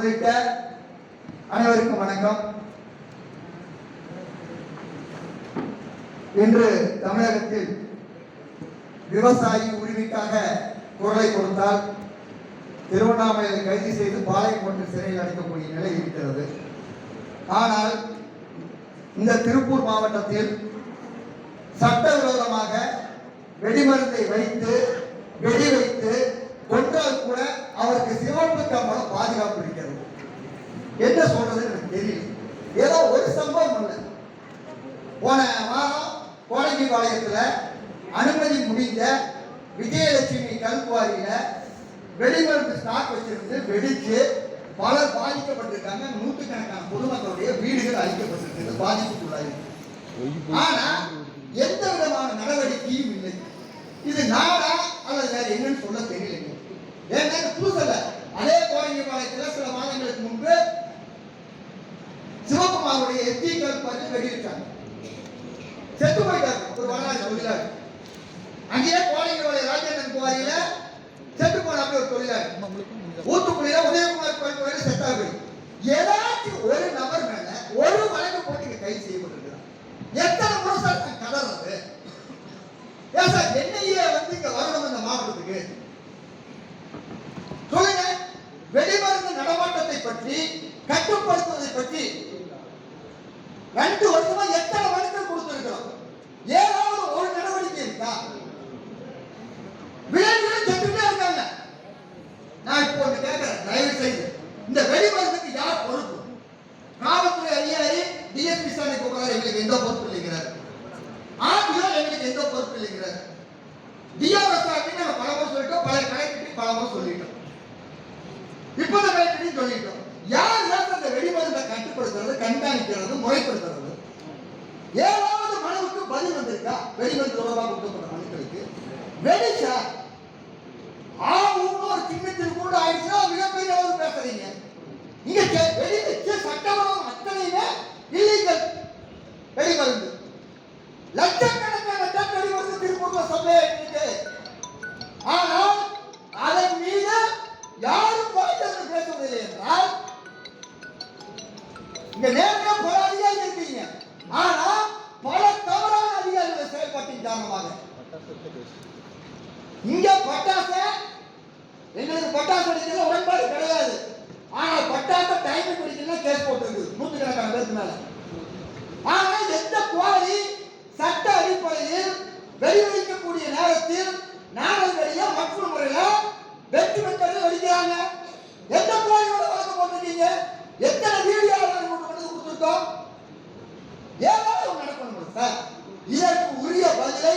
உள்ளிட்ட அனைவருக்கும் வணக்கம். இன்று தமிழகத்தில் விவசாயி உரிமைக்காக குரலை கொடுத்தால் திருவண்ணாமலையில் கைது செய்து பாளையங்கோட்டை சிறையில் அடைக்கக்கூடிய நிலை இருக்கிறது. ஆனால் இந்த திருப்பூர் மாவட்டத்தில் சட்டவிரோதமாக வெடிமருந்தை வைத்து வெடி வைத்து கொன்றால் கூட அவருக்கு சிவப்பு கம்பளம் பாதுகாப்பு இருக்கிறது என்ன சொல்றது எனக்கு தெரியல ஏதோ ஒரு சம்பவம் இல்லை போன வாரம் கோடங்கிபாளையத்துல விஜயலட்சுமி கல்குவாரியில வெடிமருந்து ஸ்டாக் வச்சிருந்து வெடிச்சு பலர் பாதிக்கப்பட்டிருக்காங்க. நூற்றுக்கணக்கான பொதுமக்களுடைய வீடுகள் அழிக்கப்பட்டிருக்கு. பாதிப்புக்குள்ளாயிருக்கு ஆனா எந்த விதமான நடவடிக்கையும் இல்லை. இது நாடா அல்லது வேற என்னன்னு சொல்ல தெரியலைங்க ஏன்னா புதுசல்ல அதே கோரிங்கபாளையத்தில் சில மாதங்களுக்கு முன்பு சிவகுமாருடைய எத்தி கல்பாரி வெடிவிட்டாங்க செத்து போயிட்டாரு ஒரு வரலாறு தொழிலாளி அங்கேயே கோடைங்களுடைய ராஜேந்திரன் குவாரியில செத்து போன அப்படி ஒரு தொழிலாளி. ஊத்துக்குடியில உதயகுமார் கோயில் கோயில செத்தாரு ஏதாச்சும் ஒரு நபர் மேல ஒரு வழக்கு போட்டு கைது செய்யப்பட்டிருக்கிறார். எத்தனை முறை சார் நான் கதறது? ஏன் சார் என்னையே வந்து இங்க வரணும் இந்த மாவட்டத்துக்கு? சொல்லுங்க. வெடிமருந்து நடமாட்டத்தை பற்றி கட்டுப்படுத்துவதை பற்றி. ரெண்டு வருஷமா எத்தனை மனுக்கள் கொடுத்திருக்கிறோம் ஏதாவது ஒரு நடவடிக்கை இருக்கா விலங்குகள் செத்துட்டே இருக்காங்க நான் இப்போ ஒன்று கேட்கிறேன் தயவு செய்து இந்த வெடிமருந்துக்கு யார் பொறுப்பு? காவல்துறை அதிகாரி டிஎஸ்பி சாமி போகிறார் எங்களுக்கு எந்த பொறுப்பு இல்லைங்கிறார். ஆர்டிஓ எங்களுக்கு எந்த பொறுப்பு இல்லைங்கிறார். டிஆர்எஸ் நம்ம பல முறை சொல்லிட்டோம். பல கலெக்டர் பல முறை சொல்லிட்டோம். இந்த கலெக்டரையும் சொல்லிட்டோம். யார் யார் அந்த வெடிமருந்தை கட்டுப்படுத்துறது கண்காணிக்கிறது முறைப்படுத்துறது? ஏதாவது மனுவுக்கு பதில் வந்திருக்கா? வெடிமருந்து தொடர்பாக கொடுக்கப்பட்ட மனுக்களுக்கு. வெடிச்சா நீங்க கே- வெடி சட்டமன்றம் அத்தனையுமே இல்லீகல் வெடிமருந்து லட்சக்கணக்கான டன் வெடிமருந்து திருப்பூர்ல சப்ளை ஆயிட்டு ஆனால் அதன் மீது யாரும் வாய்ப்பு பேசுவதில்லை என்றால் இங்க நேரடியா பல அதிகாரிகள் இருக்கீங்க. ஆனா பல தவறான அதிகாரிகள் செயல்பாட்டின் காரணமாக. இங்க பட்டாசு எங்களுக்கு பட்டாசு வெடிக்கிறதுல நூற்றுக்கணக்கான மேல ஆனா எந்த கோழி சட்ட அடிப்படையில் வெடி வைக்கக்கூடிய நேரத்தில் நாடல் மக்கள் மற்றும் முறையில வெற்றி பெற்றது வெடிக்கிறாங்க. எந்த கோழியோட வழக்கு போட்டிருக்கீங்க? எத்தனை வீடியோ வந்து கொடுத்துருக்கோம்? ஏதாவது நடக்கணும் சார்? இதற்கு உரிய பதிலை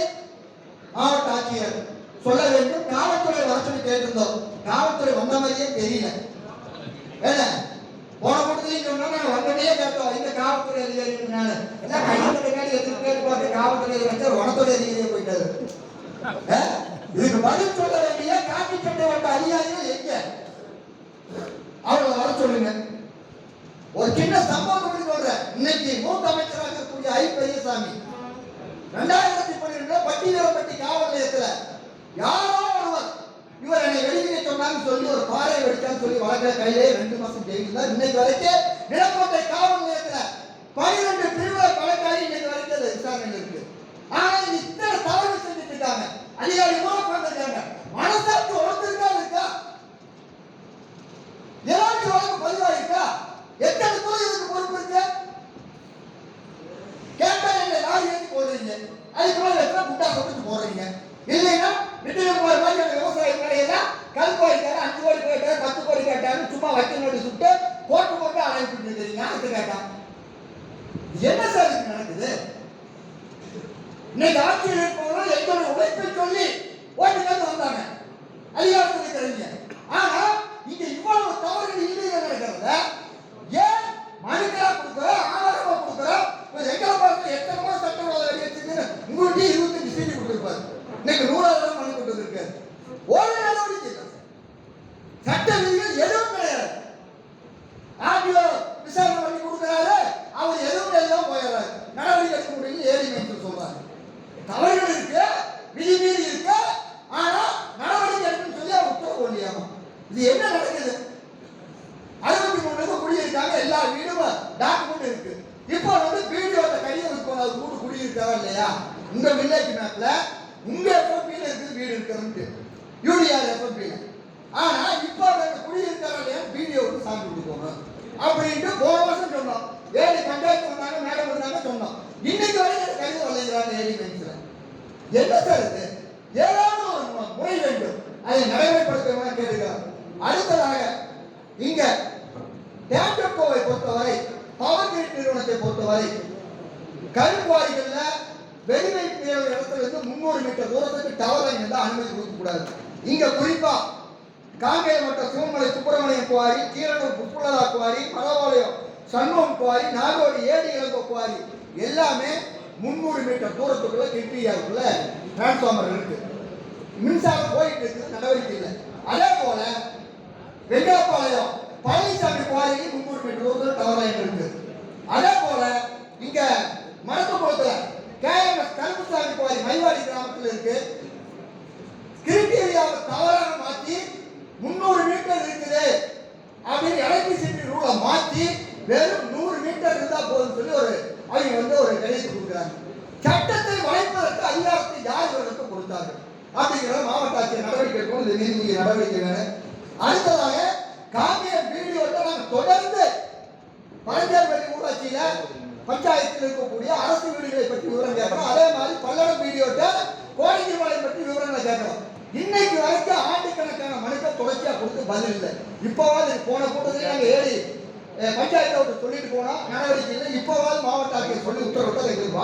மாவட்ட ஆட்சியர் சொல்ல வேண்டும். காவல்துறை வர சொல்லி கேட்டிருந்தோம். காவல்துறை வந்த மாதிரியே தெரியல. என்ன? போன கூட்டத்திலையும் சொன்னா நாங்க வந்தனே கேட்டோம். இந்த காவல்துறை அதிகாரினால எல்லாம் கையெழுத்து கேட்டு எத்தனை பேர் பார்த்து காவல்துறை அதிகாரி வனத்துறை போயிட்டாரு. இதுக்கு பதில் சொல்ல வேண்டிய காக்கி சட்டை வந்த அதிகாரிகள் எங்க அவங்களை வர சொல்லுங்க ஒரு சின்ன சம்பவம் பற்றி சொல்றேன் இன்னைக்கு மூத்த அமைச்சராக இருக்கக்கூடிய ஐ பெரியசாமி ரெண்டாயிரத்தி பன்னிரெண்டுல பட்டியலப்பட்டி காவல் நிலையத்துல யாரோ ஒருவர் இவர் என்னை வெளியே சொன்னான்னு சொல்லி ஒரு பாறை வெடிச்சான்னு சொல்லி வழக்கில் கையிலே ரெண்டு மாசம் இன்னைக்கு வரைக்கும் நிலக்கோட்டை காவல் நிலையத்துல பனிரெண்டு பிரிவுல வழக்காரி இன்னைக்கு வரைக்கும் அது விசாரணை இருக்கு. ஆனா இத்தனை தவறு செஞ்சுட்டு இருக்காங்க. அதிகாரி பண்ணிருக்காங்க மனசாட்சி உணர்ந்திருக்கா இருக்கா? ஏதாச்சும் வழக்கு பதிவா இருக்கா? எத்தனை தூரம் இதுக்கு பொறுப்பு இருக்கு? கேட்டா எங்க லாரி ஏற்றி போடுறீங்க? அதுக்கு மேல எத்தனை புட்டா கொடுத்து போடுறீங்க? இல்லைன்னா விட்டு விஜயகுமார் மாதிரி அந்த விவசாய கடையெல்லாம் கல் கோடி கேட்டா அஞ்சு கோடி கேட்டாரு பத்து கோடி கேட்டாரு சும்மா வக்கீல் நோட்டு போட்டு கேட்டான். என்ன சார் நடக்குது? இன்னைக்கு ஆட்சியில் இருப்பவர்கள் எங்களுடைய உழைப்பை சொல்லி ஓட்டுக்காந்து வந்தாங்க. அதிகாரத்துறை தெரிஞ்ச ஆனா இங்க இவ்வளவு தவறுகள் இல்லையா நடக்கிறத ஏன் மனுக்களா கொடுக்குறோம் ஆதாரமா கொடுக்குறோம்? எங்களை பார்த்து எத்தனை மாதம் சட்டவிரோத உங்கள்கிட்ட இருபத்தஞ்சு சீட்டு கொடுத்துருப்பாரு. இன்னைக்கு நூறாவது மனு கொண்டு ஒரு நடவடிக்கை சட்ட விதிகள் எதுவும் இது என்ன நடக்குது? அறுபத்தி மூணு வருஷம் குடியிருக்காங்க எல்லா வீடும்? டாக்குமெண்ட் இருக்கு. இப்போ வந்து வீடியோ அந்த கையை இருக்கும் அது கூட்டு குடியிருக்காங்க இல்லையா? உங்க வில்லேஜ் மேப்ல உங்க எஃப்எம்பியில் இருக்குது வீடு இருக்கிறது யூடிஆர் எஃப்எம்பியில் ஆனா இப்போ அந்த குடியிருக்காங்க இல்லையா? வீடியோ வந்து சாமி கொடுக்கோங்க அப்படின்ட்டு போன வருஷம் சொன்னோம். ஏழு கண்டாயிரத்து வந்தாங்க மேடம் வந்தாங்க சொன்னோம். இன்னைக்கு வரைக்கும் கடிதம் வளைகிறாங்க ஏழு மைன்ஸ்ல என்ன சார் இது? ஏழு பொறுத்தவரை கருங்குவாரிகள்ல வெளிவைப்பு இடத்துல இருந்து முன்னூறு மீட்டர் தூரத்துக்கு டவர் லைன் இருந்தால் அனுமதி கொடுக்கக்கூடாது இங்க குறிப்பா காங்கேயம் மற்றும் சிவமலை சுப்பிரமணியம் குவாரி கீரனூர் புப்புலதா குவாரி பரவாலயம் சண்முகம் குவாரி நாகோடி ஏடி இளங்கோ குவாரி எல்லாமே முந்நூறு மீட்டர் தூரத்துக்குள்ள கிட்டியாவுக்குள்ள டிரான்ஸ்ஃபார்மர் இருக்கு. மின்சாரம் போயிட்டு இருக்குது நடவடிக்கை இல்லை. அதே போல வெங்கடபாளையம் பழனிசாமி குவாரிக்கு முந்நூறு மீட்டர் தூரத்தில் டவர் லைன் இருக்கு. அதே மாவட்ட ஆட்சியர் நடவடிக்கை எடுக்கணும் இந்த நீதிபதி நடவடிக்கை வேணும். அடுத்ததாக காங்கிரஸ் வீடியோட்ட நாங்கள் தொடர்ந்து பழஞ்சேர்வெளி ஊராட்சியில பஞ்சாயத்தில் இருக்கக்கூடிய அரசு வீடுகளை பற்றி விவரம் கேட்கணும் அதே மாதிரி பல்லடம் வீடியோட்ட கோடிங்கிமலை பற்றி விவரங்களை கேட்கணும் இன்னைக்கு வரைக்கும் ஆண்டுக்கணக்கான மனுக்கள் தொடர்ச்சியாக கொடுத்து பதில் இல்லை. இப்போவாது போன கூட்டத்தில் நாங்கள் ஏறி பஞ்சாயத்தை விட்டு சொல்லிட்டு போனோம் நடவடிக்கை இல்லை. இப்போவாது மாவட்ட ஆட்சியர் சொல்லி உத்தரவிட்டு எங்களுக்கு